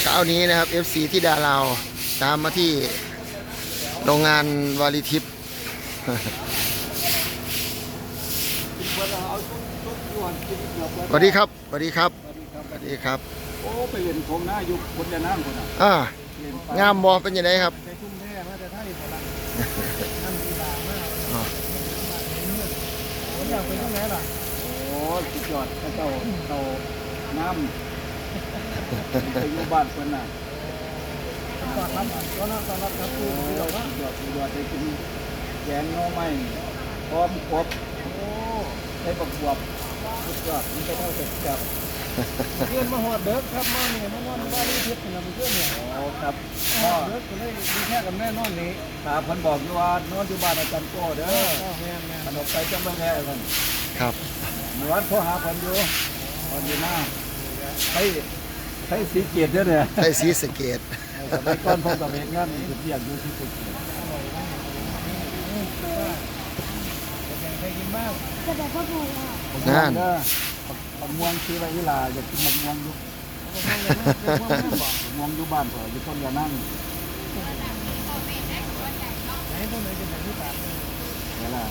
เช้านี้นะครับ FC ที่ดาลาวตามมาที่โรงงานวาริทิพย์สวัสดีครับสวัสดีครับสวัสดีครับโอ้ไปเรียนผมนะอยู่คนจะนั่งคนอะอ่าเรียนไปงามบอเป็นยังไงครับไปทุ่งแม่มาแต่ไทยหมดละอ๋อผมอยากไปที่ไหนล่ะโอ้สุดยอดพระเจ้าเจ้าน้ำ ไปอยู่บ้านคนน่ะตอนรับตอนรับตอนรับครับคือเราสุดยอดสุดยอดได้กินแกงหน่อไม้พร้อมครบโอ้ใช้ประกวบสุดยอดมันจะเท่าเสร็จกับเพื่อนมาหอดเด็กครับมาเนี่ยมาวันบ้านนี้เทียบกันนะเพื่อนเนี่ยโอ้ครับหพ่อดเด็กก็เลยดีแค่กับแม่นอนนี้ครับเพิ่นบอกอยู่ว่านอนอยู่บ้านอาจารย์โก้เด้อขนมไปจังไม่แพ้กันครับเมื่อวานโทรหาคนอยู่คนอยู่หน้าใช้ ใช้สีเกียรติเด้อเนี่ยไทยซีสะเกตสมัยก่อนผมกับเฮ็ดงานอยู่ที่อย่างอยู่ที่สีเกียรติใครกินบ้างจะแบบพ่อปู่อะนั่นเด้อมะม่วงชื่ออะไรอีหลาอยากกินมะม่วงอยู่มะม่วงอยู่บ้านเพิ่นอยู่ต้นยานั่งไหนพวกไหนจะไหนที่ปากนี่ล่ะ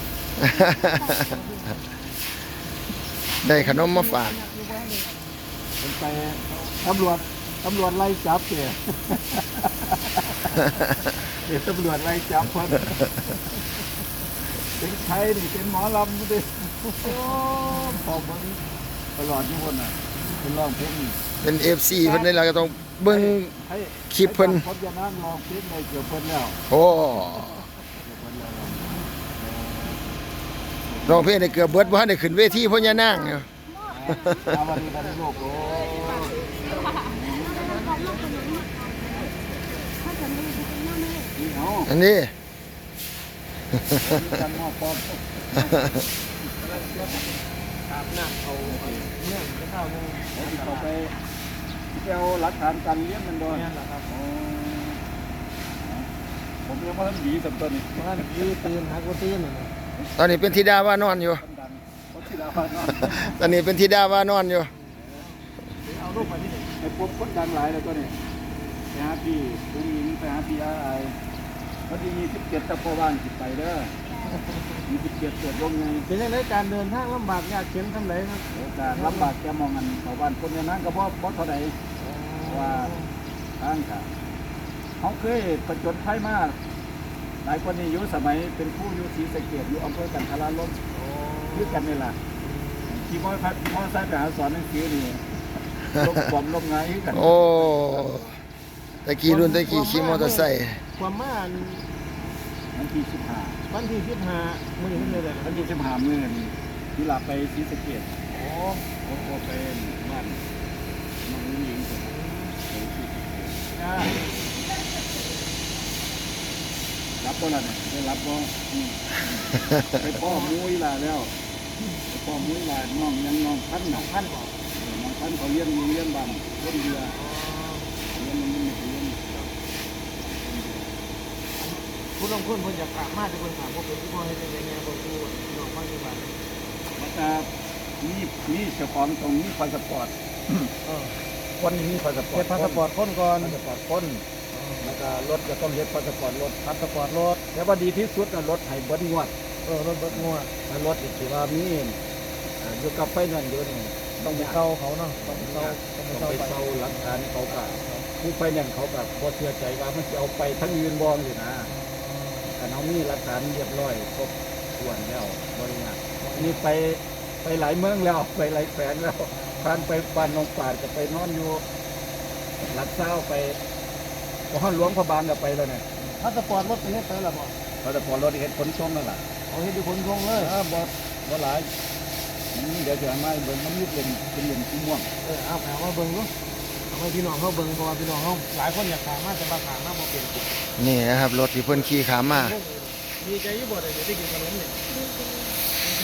ได้ขนมมาฝากเพิ่นไป ตำรวจตำรวจไล่จับเด้เดี๋ยวตำรวจไล่จับเพิ่นเป็นใครนี่เป็นหมอลำดิโอ้พอเบิ่งตลอดทุกคนน่ะเป็นร้องเพลงเป็น FC เพิ่นได้เราก็ต้องเบิ่ง ให้คลิปเพิ่น ให้คนจะนั่งร้องเพลงในเกี่ยวเพิ่นแล้วโอ้เกี่ยวเพิ่นแล้วร้องเพลงได้เกือบเบิดบ่ทันได้ขึ้นเวทีพ่อญานางอยู่เอาวันนี้กันโลกโอ้ ถ้าจะไม่ได้เป็นหน้าแม่ นี่เอาอันนี้กันหม้อปอมอาบน้ำเอาเนื่องจะเข้านึงเดี๋ยวสิเขาไปเอาหลักฐานการเลี้ยงมันด้วยนี่แหละครับโอ้ผมยังไม่ทันดีสักต้นนี่บ้านยืตื่นหักว่าตื่นน่ะตอนนี้เป็นธิดาว่านอนอยู่คนดังคนที่ดาวานอนตอนนี้เป็นธิดาว่านอนอยู่เอาลูกมาที่ไหนไอ้พวกคนดังหลายแล้วตัวนี้ไปหาพี่ลุงหญิงไปหาพี่อาไอ วันที่มีสิบเจ็ดตะโพบ้านสิไปเด้อมีสิบเจ็ดเกิดลงไงเป็นยังไงการเดินทางลำบากยากเข็นทำไรครับโอกาสลำบากแกมองกันชาวบ้านคนอย่างนั้นก็บ่บ่เท่าใดว่าทางค่ะเขาเคยประจนภัยมาก หลายคนนี่อยู่สมัยเป็นผู้อยู่ศรีสะเกดอยู่อำเภอกันทราลมคือกันนี่ล่ะขี่มอเตอร์ไซค์ขี่มอเตอร์ไซค์ไปหาสอนหนังสือนี่ลบความลบไงคือกันโอ้ตะกี้รุ่นตะกี้ขี่มอเตอร์ไซค์ ความม่านวันที่สิบห้าวันที่สิบห้ามื้อนี้มันเลยเลยวันที่สิบห้ามื้อนี่ที่ลาไปศรีสะเกดโอ้ผมก็เป็นบ้านน้องหญิงผมไปศรีสะเกษจ้ารับก็แล้วเนี่ยได้รับก็อืมไปพ่อมุ้ยลาแล้วไปพ่อมุ้ยลาน้องยังน้องพันน้องพันบอกน้องพันเขาเลี้ยงอยู่เลี้ยงบ้านคนเดียวเลี้ยงมันไม่เลี้ยง ผู้ลงทุนคนอยากฝากมากแต่คนฝากว่าเป็นที่พ่อให้เป็นยังไงคนดูน้องฟังที่บ้านแล้วก็มีมีเจ้าของตรงนี้พาสปอร์ตเออคนนี้พาสปอร์เฮ็ตดพาสปอร์ตคนก่อนพาสปอร์ตคนแล้วก็รถก็ต้องเฮ็ดพาสปอร์ตรถพาสปอร์ตรถแต่ว่าดีที่สุดน่ะรถไห้เบิดงวดเออรถรถงัวถ้ารถอีกที่ว่ามีอ่าอยู่กับไฟนั่นอยู่นี่ต้องไปเข้าเขาเนาะต้องไปเข้าต้องไปต้องเข้าไปไปเซาหลักฐานเขาก็ผู้ไฟนั่นเขาก็บ่เชื่อใจว่ามันจะเอาไปทั้งยืนบอมอยู่นะ แต่เอามีหลักฐานเรียบร้อยครบถ้วนแล้วบริงานนี่ไปไปหลายเมืองแล้วไปหลายแขวงแล้วผ่านไปบ้านหนองปาดก็ไปนอนอยู่หลักเศร้าไปพอห้องหลวงพระบางก็ไปแล้วเนี่ยพาสปอร์ตรถไปเฮ็ดไปละบ่เขาจะพอรถเห็นขนส่งนั่นแหละเอาเฮ็ดอยู่คนทงเลยเออบอสบ่หลายอืมเดี๋ยวจะให้มาให้เบิ่งมันมีเป็นเป็นเหลี่ยมสีม่วงเออเอาไปเอามาเบิ่งดู เอาไปพี่น้องเขาเบิ่งเพราะว่าพี่น้องเขาหลายคนอยากถามมาแต่ว่าถามมาบ่เป็นนี่นะครับรถที่เพิ่นขี่ขามาดีใจอยู่บ่ได้ได้กินขนมเนี่ย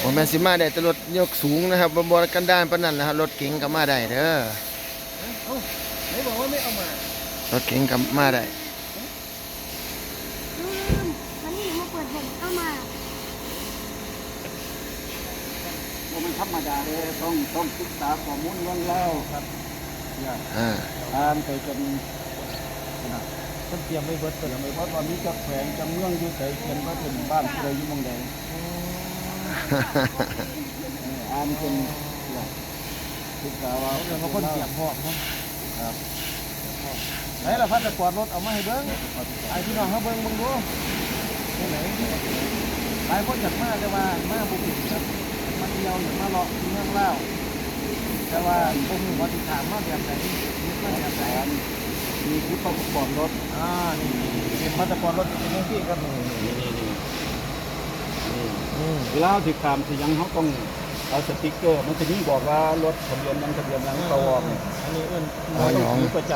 ผมแม่นสิมาได้แต่รถยกสูงนะครับบ่บ่กันด้านปานนั้นนะครับรถเก๋งก็มาได้เด้อเอ้าไหนบอกว่าไม่เอามารถเก๋งก็มาได้ลืมวันนี้มาเปิดผมเข้ามาว่ามันธรรมดาเลยต้องต้องศึกษาข้อมูลเรื่องเล่าครับยาก อ่าอ่านไปจนนะต้นเตรียมไว้เบิดเกิดไม่เพราะตอนนี้จะแขวงจะเมืองอยู่ใส่เขียนว่าเป็นบ้านอะไรอยู่เมองใดงอ่านเป็นเนี่ยศึกษาว่าเดี๋ยวมาคนเตรียมพร้อมครับไหนล่ะพัดตะกอดรถเอามาให้เบิ้งไอ้พี่น้องเขาเบิ้งเบิ้งดูที่ไหนหลายคนอยากมาแต่ว่ามาบุกครับมาเที่ยวอยากมาเลาะเมืองเล่า แต่ว่าผมมีวัติถามมาแบบไหนยึดมาแบบไหนมีที่ประกอบรถอ่านี่เป็นพัดตะกอดรถเป็นยังที่ครับนี่นี่นี่นี่อืมเวลาที่ตามที่ยังเขาต้องเอาสติ๊กเกอร์ มันจะมีบอกว่ารถทะเบียนยังทะเบียนยังเขาออกเนี่ยอันนี้เอื้นอ๋อหยองมีประจ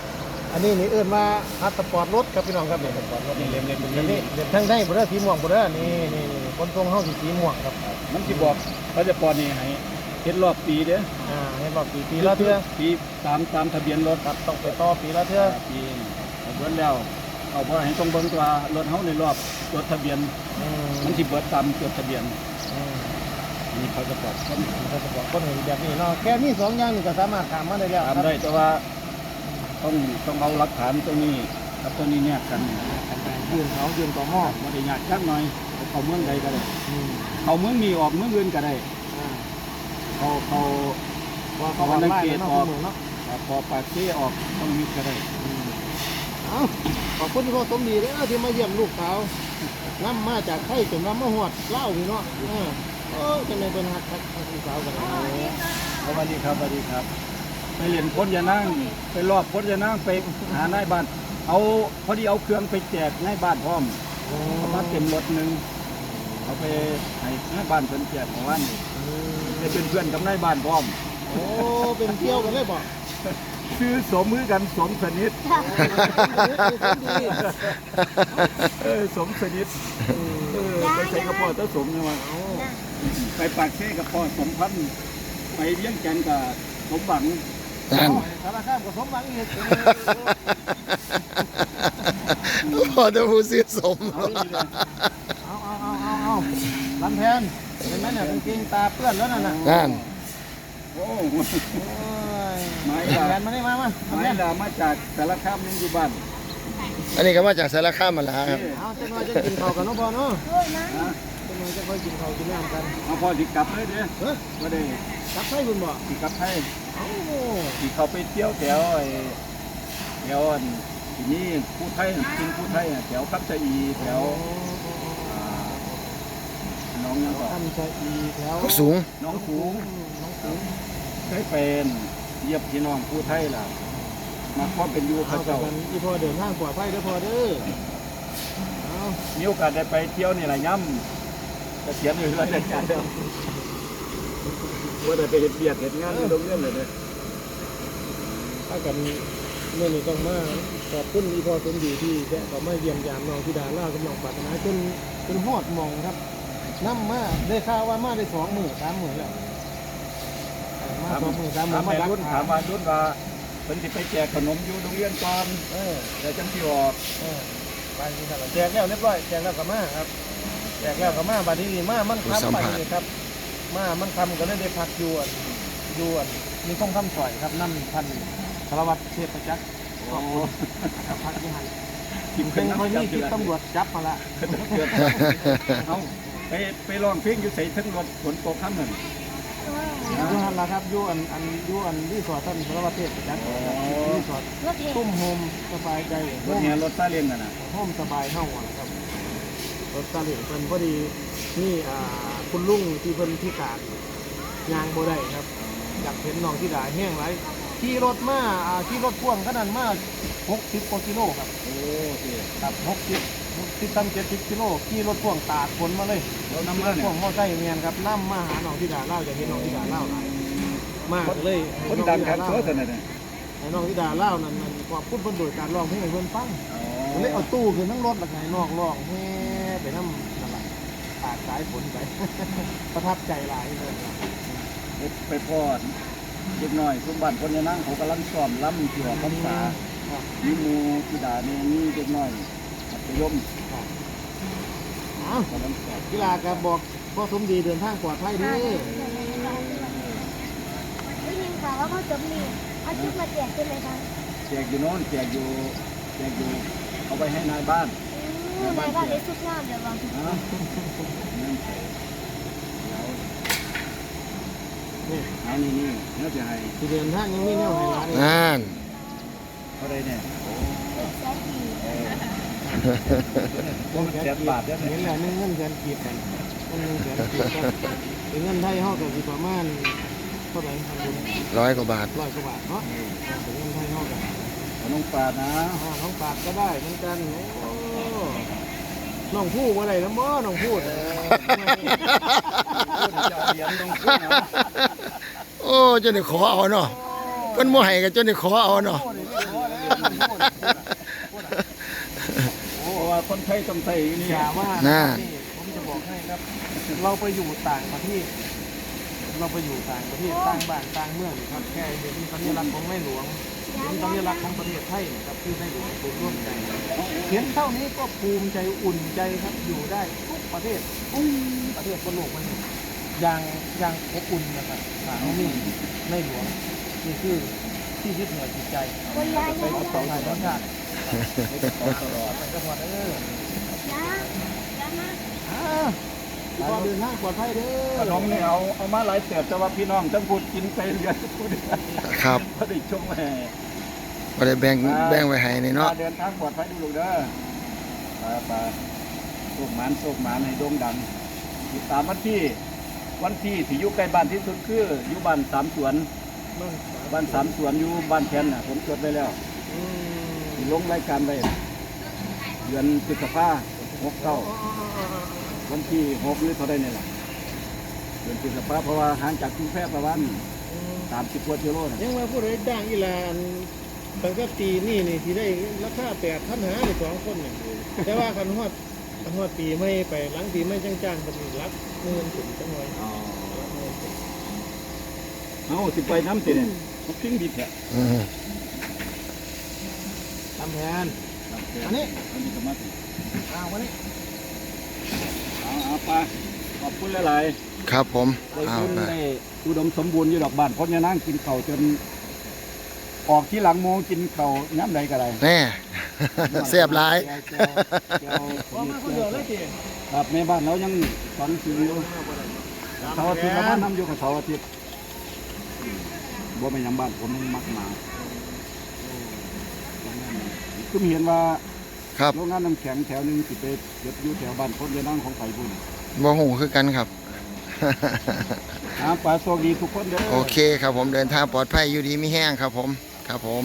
ำอันนี้นี่เอื้อนว่าพัดตะกอดรถครับพี่น้องครับนี่ก่อนรถนี่เล่มเล่มอันนี้เด็ดทั้งได้บ่ได้สีม่วงบ่ได้นี่นี่นี่คนทรงเฮาสีม่วงครับมันที่บอกเขาจะปอนนี่ให้ เฮ็ดรอบปีเด้ออ่าให้บอกปีปีละเทื่อปีตามตามทะเบียนรถครับต้องไปต่อปีละเทื่อปีเอาเบิดแล้วเอาบ่ให้ต้องเบิ่งตัวรถเฮาในรอบจดทะเบียนอืมมันสิเบิดตามจดทะเบียนอืมนี่เขาจะบอกคนเขาจะบอกคนเห็นแบบนี้เนาะแค่มีสองอย่างนี่ก็สามารถถามมาได้แล้วคตารัมบได้แต่ว่าต้องต้องเอาหลักฐานตรงนี้กับตัวนี้เนี่ยกันยืนเขายืนต่อหม้อบ่ได้ยากจักหน่อยเอาเข้าเมืองใดก็ได้ อืม เข้าเมืองมีออกเมืองอื่นก็ได้อ่า เขาเขาว่าเขาวันไล่เนาะคุณหมูเนาะพอปากเสียออกต้องมีก็ได้เอ้าขอบคุณที่พ่อสมดีเด้อที่มาเยี่ยมลูกสาวนํมาจากไทยจนว่ามาฮอดเล่าวพี่เนาะเออโอ้จะไม่เป็นหักทักลูกสาวกันเลยสวัสดีครับสวัสดีครับ ไปเรียนพ้นยานั่งไปรอบพ้นยานั่งไปหานายบ้านเอาพอดีเอาเครื่องไปแจกนายบ้านพร้อมเอามาเต็มรถหนึ่งเอาไปให้นายบ้านเพิ่นแจกของวันนี้ ได้เป็นเพื่อนกับนายบ้านพร้อม โอ้เป็นเที่ยวกันเลยบ่ชื่อสมมือกันสมสนิทเออสมสนิทเออไปใส่กระเพาะเต้าสมเนี่ยว่าไปปากเซ่กับพ่อสมพันธ์ไปเลี้ยงแกนกับสมหวังนั่นสารคามกับสมหวังอีกพอจะพูดซื้อสมเอาอีกเลยเอาเอาเอาเอาเอา ลำแพนเห็นไหมเนี่ยกางเกงตาเปื้อนแล้วนั่นน่ะนั่นโอ้โอ้ยไม่ลำแพละนมานี่มามาลำแพไม่นละมาจากสารคามยังอยู่บ้านอันนี้ก็มาจากสารคามมาแล้วครับเอาเจ้าน้อยจะกินข้าวกันเนาะพ่อเนาะด้วยนะนะเจ้าน้อยจะค่อยกินข้าวกินน้ำกันเอาพอสิกลับเลยเด้อเฮ้ยว่าได้กลับไทยคุณบ่สิกลับให้เอ้าสิเขาไปเที่ยวแถวไอ้แถวอันที่นี่ผู้ไทยกินผู้ไทยอะแถวคับชะอีแถวอ่าห น้องยังก่อนทำใจอีแถวสูงหน้องสูงน้องสูงเคยเป็นเยียบพี่น้องผู้ไทยล่ะมาความเป็นอยู่เอาเขากับเจ้ากันอีพ่อเดินทางปลอดภัยเด้อพ่อเด้อเอามีโอกาสได้ไปเที่ยวนี่แหละย่ำจะเขียนอยู่เรื่อยๆเด้อว่าได้ไปเห็ดเบียดเห็ดงานที่โรงเรียนเลยเนี่ยถ้ากันเมื่อนี้ต้องมาขอบคุณอีพ่อสมดีที่แวะก็มาเยี่ยมยามน้องธิดาล่ากำลังปรารถนาจนจนฮอดหมองครับ น้ำมาได้ข่าวว่ามาได้สองหมื่นสามหมื่นแล้วเออมาสองหมื่นสามหมื่ถานมมามาดักรุ่นทาถามมารุ่นว่าเพิ่นสิไปแจกขนมอยู่โรงเรียนก่อนเออแต่จังสิออกเออไปที่ตลาดแจกแล้วเรียบร้อยแจกแล้วก็มาครับแจกแล้วก็มาบัดนี้นี่มามันผู้สัมทำไปผัส นี่ครับ มามันทำก็เลยได้พักอยวนอยวนมีข้องคำสอยครับนั่นพันสารวัตรเทพประจักษ์โอ้ครับพักที่หันทิมเป็ขึ้นนคนน้ำนี้จับที่ตำรวจจับมาละเอา ไปไปร้องเพลงอยู่ใส่ทั้งรถฝนตกข้ามนั่นยูหันละครับยูอันอันยูอันรีสอร์ทท่านสารวัตรเทพประจักษ์ครับรีสอร์ทรถเห็นตุ้มโฮมสบายใจรโฮถมเนี้ยรถซาเล้งน่ะนะโฮมสบายเท่ากันครับรถตาเหลี่ยงเพิ่นพอดีนี่อ่าคุณลุงที่เพิ่นพิการยางบ่ได้ครับ อยากเห็นน้องที่ด่าแห้งไรขี่รถมาอ่าขี่รถพ่วงขนาดมา60กว่ากิโลครับโอ้เอ๋ครับ 60 60ตั้ง70กิโลขี่รถพ่วงตากฝนมาเลยแล้วน้ำขี่รมันถเนี่พ่วยงมอไซค์เมียนครับนํมาหาน้องที่ด่าเล่าจะเห็นน้องที่ด่าเล่าหลายมากเลยให้คนน้องดังธิครับดาตัวเล่าเท่านั้นน่ะให้น้องที่ด่าเล่านั่นนั่นขอบคุณเพิ่นโดยการร้องเพลงให้เพิ่นฟังอ๋ก็เลยเอาตู้ขึ้นทั้งรถหลักไงนอกร้องแฮ่ไปน้ำนั่นแหละปากสายฝนไปประทับใจหลายเลยครับอไปพอดเด็กน้อยสมบัติคนจะนั่งเขากำลังซ้อมล้ำที่ว่าคำสาครับมีหมูที่ด่าเนี่ยมีเด็กน้อย มัธยมครับเอากำลังซ้อมกีฬากับบอกพ่อสมดีเดินทางปลอดภัยเด้อได้ยินข่าวว่าพ่อจมนี่เอาชุดมาแจกเป็นไรคะแจกอยู่โน่นแจกอยู่แจกอยู่เอาไปให้นายบ้านอืมในบ้านได้ชุดงามเดี๋ยววางฮะนั่นใส่แล้วเอานี่นี่น่าจะให้ที่เดินทางยังมีแนวให้ร้านเลยนั่นเท่าไรเนี่ยแสนดีว่ามันแสนบาทได้ไหมเห็นแล้วหนึงเงินแสนกีบกันเงินหนึ่งแสนกีบกันเป็นเงินไทยเฮาก็สิประมาณเท่าไหร่ครับคุณร้อยกว่าบาทร้อยกว่าบาทเนาะเป็นเงินไทยเฮากันเอาน้องปลานะอ่าท้องปากก็ได้เหมือนกันโอ้น้องผู้ว่าไรน้ำบ่น้องพูดจะเอาเหรียญลงขึ้นนะโอ้จนได้ขอเอาเนาะเพิ่นบ่ให้ก็จนได้ขอเอาเนาะโอ้ ว่าคนไทยต้องใส่นี่อย่าว่าน่านี่ผมจะบอกให้ครับ เราไปอยู่ต่างประเทศ เราไปอยู่ต่างประเทศต่างบ้านต่างเมืองครับ แค่เห็นสัญลักษณ์ของในหลวงเห็นสัญลักษณ์ของประเทศไทยนะครับคือในหลวงศูนย์ร่วมใจเห็นเท่านี้ก็ภูมิใจอุ่นใจครับอยู่ได้ทุกประเทศทุกประเทศบนโลกมันอย่างอย่างอบอุ่นนะครับสาวนี่ในหลวงนี่คือที่ยึดเหนี่ยวจิตใจคนยายไปยายกับต่อสายชาติ ไม่ต้องขอตลอดไปจังหวัดเออยายยายมาอ่าขอเดินทางปลอดภัยเด้ขอนมนี่เอาเอามาหลายเสือบแต่ว่าพี่น้องทั้งพูดกินไปเรียนพูดครับก็ได้ชมแห่บ่ได้แบ่งแบ่งไว้ให้นี่เนาะเดินทางปลอดภัยดูลูกเด้อไปไปโชคหมานโชคหมานให้โด่งดังติดตามวันที่วันที่ที่อยู่ใกล้บ้านที่สุดคืออยู่บ้านสามสวนมันบ้านสามสวนอยู่บ้านแคนน่ะผมจดไว้แล้วอืม ลงรายการไว้เดือนพฤษภาหกเก้าวันที่หกหรือเท่าไรเนี่ยล่ะเดือนพฤษภาเพราะว่าห่างจากกรุงเทพประมาณสามสิบกว่ากิโลนะยังว่าผู้ใดจ้างอีหลานตั้งแต่ปีนี้นี่ที่ได้ราคาแปดพันหาในสองคนเนี่ยแต่ว่าคันฮอดคันฮอดปีไม่ไปหลังปีไม่จ้างจ้างๆเป็นรับเงินถึงจังหน่อยเอาสิไปน้ำสิเนี่ยเขาพิ้งดิบแหละอืม ทำแผนอันนี้อันนี้ก็มาสิอ้าววันนี้เอาเอาไปขอบคุณหลายครับผมๆได้เอาคุณไปได้อุดมสมบูรณ์อยู่ดอกบ้านเพราะยังนั่งกินเข่าวจน ออกที่หลังโมงกินเข่าวน้ำใดก็ได้แน่ เสียบหลายแก้วแก้วแก้วว่ามาคนเดียวเลยจีครับแม่บ้านเรายังสอนสื่ออยู่เสาร์อาทิตย์เราบ้านทำอยู่กับเสาร์อาทิตย์บ่ไม่นหยังบ้านผมมักหมา คือเห็นว่าครับโรงงานน้ำแข็งแถวหนึงสิไปเก็บอยู่แถวบ้านพ้นยานั่งของไผ่บุญบ่ฮู้คือกันครับอ่าปลาโชคดีทุกคนเด้อโอเคครับผมเดินทางปลอดภัยอยู่ดีมีแห้งครับผมครับผม